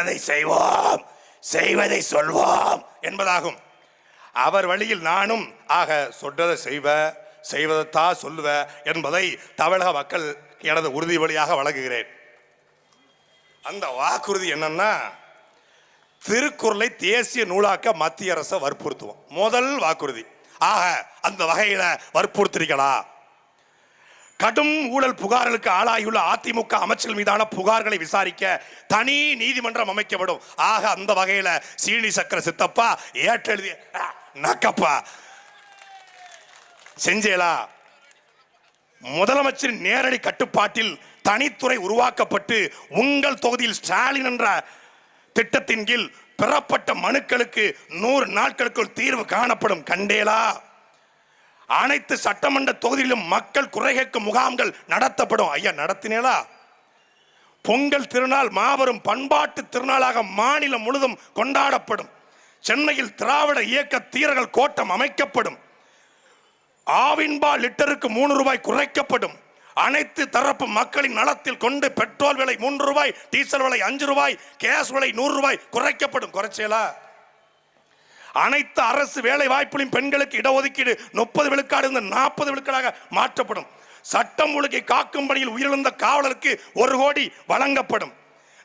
சொன்னதை செய்வோம் செய்வதை சொல்வோம் என்பதாகும். அவர் வழியில் நானும் ஆக சொல்றதை செய்வ செய்வதைத்தா சொல்லுவ என்பதை தமிழக மக்கள் எனது உறுதி வழியாக வழங்குகிறேன். அந்த வாக்குறுதி என்னன்னா திருக்குறளை தேசிய நூலாக்க மத்திய அரசை வற்புறுத்துவோம். முதல் வாக்குறுதி. ஆக அந்த வகையில் வற்புறுத்துறீங்களா கடும் ஊழல் புகார்களுக்கு ஆளாகியுள்ள அதிமுக அமைச்சர்கள் மீதான புகார்களை விசாரிக்க தனி நீதிமன்றம் அமைக்கப்படும். ஆக அந்த வகையில சீனி சக்கர சித்தப்பா ஏற்றெழுதிய நக்கப்பா. செஞ்சேலா முதலமைச்சரின் நேரடி கட்டுப்பாட்டில் தனித்துறை உருவாக்கப்பட்டு உங்கள் தொகுதியில் ஸ்டாலின் என்ற திட்டத்தின் கீழ் பெறப்பட்ட மனுக்களுக்கு நூறு நாட்களுக்குள் தீர்வு காணப்படும். கண்டேலா. அனைத்து சட்டமன்ற தொகுதியிலும் மக்கள் குறை கேட்கும் முகாம்கள் நடத்தப்படும். ஐயா நடத்தினேலா பொங்கல் திருநாள் மாபெரும் பண்பாட்டு திருநாளாக மாநிலம் முழுதும் கொண்டாடப்படும். சென்னையில் திராவிட இயக்க தீரர்கள் கோட்டம் அமைக்கப்படும். ஆவின்பா லிட்டருக்கு மூணு ரூபாய் குறைக்கப்படும். அனைத்து தரப்பு மக்களின் நலத்தில் கொண்டு பெட்ரோல் விலை மூன்று ரூபாய் டீசல் விலை அஞ்சு ரூபாய் கேஸ் விலை நூறு ரூபாய் குறைக்கப்படும். குறைச்சேலா அனைத்து அரசு வேலை வாய்ப்புகளின் பெண்களுக்கு இடஒதுக்கீடு முப்பது விழுக்காடு இருந்து நாற்பது விழுக்காடாக மாற்றப்படும். சட்டம் ஒழுங்கை காக்கும் பணியில் உயிரிழந்த காவலருக்கு ஒரு கோடி வழங்கப்படும்.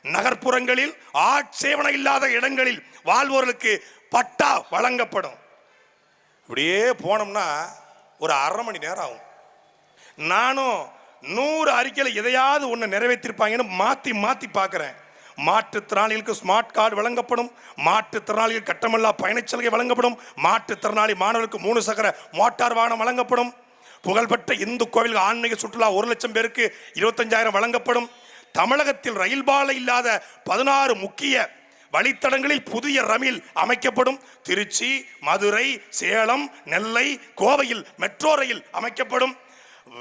நகர்ப்புறங்களில் ஆட்சேபனை இல்லாத இடங்களில் வாழ்வோர்களுக்கு பட்டா வழங்கப்படும். இப்படியே போனோம்னா ஒரு அரை மணி நேரம் ஆகும். நானும் நூறு அறிக்கையில் எதையாவது ஒன்று நிறைவேற்றிருப்பாங்கன்னு மாற்றி மாற்றி பார்க்குறேன் மாற்றுத்திறனாளிகளுக்கு ஸ்மார்ட் கார்டு வழங்கப்படும். மாற்றுத்திறனாளிகள் கட்டமில்லா பயணச்சலுகை வழங்கப்படும். மாற்றுத்திறனாளி மாணவர்களுக்கு மூணு சக்கர மோட்டார் வாகனம் வழங்கப்படும். புகழ்பெற்ற இந்து கோவில் ஆன்மீக சுற்றுலா ஒரு லட்சம் பேருக்கு இருபத்தஞ்சாயிரம் வழங்கப்படும். தமிழகத்தில் ரயில் பாலை இல்லாத பதினாறு முக்கிய வழித்தடங்களில் புதிய ரமில் அமைக்கப்படும். திருச்சி மதுரை சேலம் நெல்லை கோவையில் மெட்ரோ ரயில் அமைக்கப்படும்.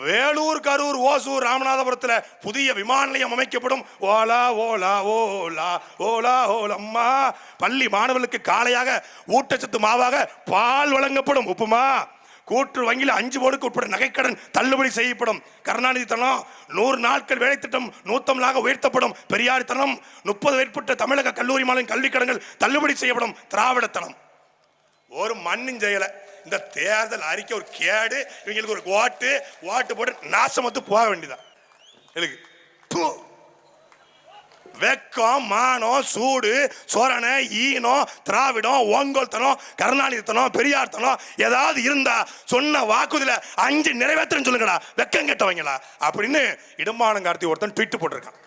வே வேலூர் கரூர் ஓசூர் ராமநாதபுரத்தில் புதிய விமான நிலையம் அமைக்கப்படும். ஓலா ஓலா ஓலா ஓலா ஓலம்மா. பள்ளி மாணவர்களுக்கு காலையாக ஊட்டச்சத்து மாவாக பால் வழங்கப்படும். உப்புமா கூற்று வங்கியில் அஞ்சு போடுக்கு உட்பட நகைக்கடன் தள்ளுபடி செய்யப்படும். கருணாநிதி தனம் நூறு நாட்கள் வேலை திட்டம் நூத்தம்பலாக உயர்த்தப்படும். பெரியார் தனம் முப்பது மேற்பட்ட தமிழக கல்லூரி மாநில கல்விக் கடன்கள் தள்ளுபடி செய்யப்படும். திராவிட தனம் ஒரு மண்ணின் செயலை இந்த தேர்தல் அறிக்கை ஒரு கேடு இவங்களுக்கு ஒரு ஓட்டு ஓட்டு போட்டு நாசமத்து போக வேண்டியதான் எனக்கு வெக்கம் மானம் சூடு சோரணை ஈனம் திராவிடம் ஓங்கோல்தனம் கருணாநிதித்தனம் பெரியார்த்தனம் ஏதாவது இருந்தா சொன்ன வாக்குதில் அஞ்சு நிறைவேற்றுன்னு சொல்லுங்கடா. வெக்கம் கெட்டவங்களா? அப்படின்னு இடமானம் கார்த்தி ஒருத்தன் ட்வீட் போட்டிருக்கான்.